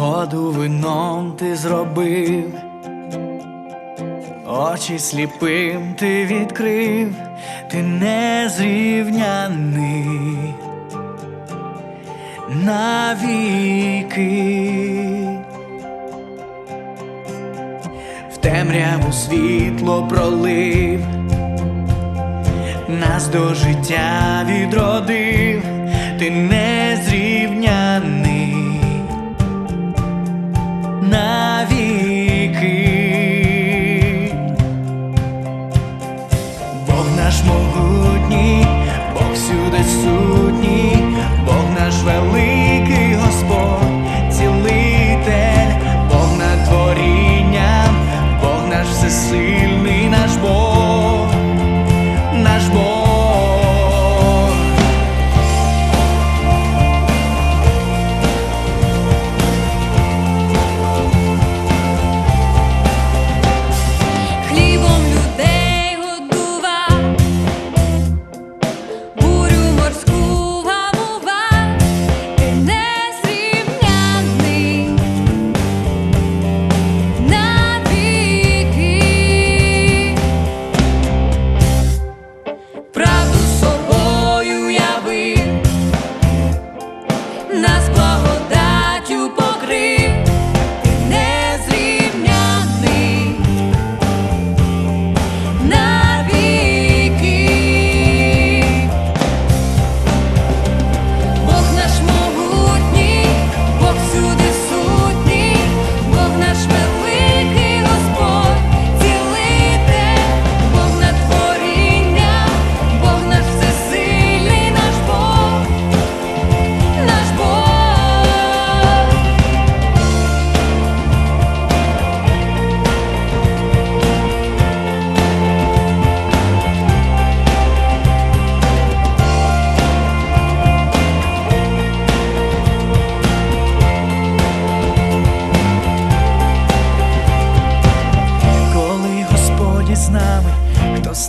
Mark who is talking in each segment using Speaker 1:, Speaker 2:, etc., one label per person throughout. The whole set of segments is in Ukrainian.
Speaker 1: Воду вином ти зробив, очі сліпим ти відкрив, ти незрівняний. Навіки. В темряву світло пролив, нас до життя відродив, ти незрівняний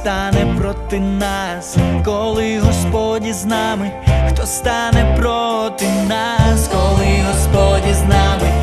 Speaker 1: стане проти нас, коли Господь з нами, хто стане проти нас, коли Господь з нами,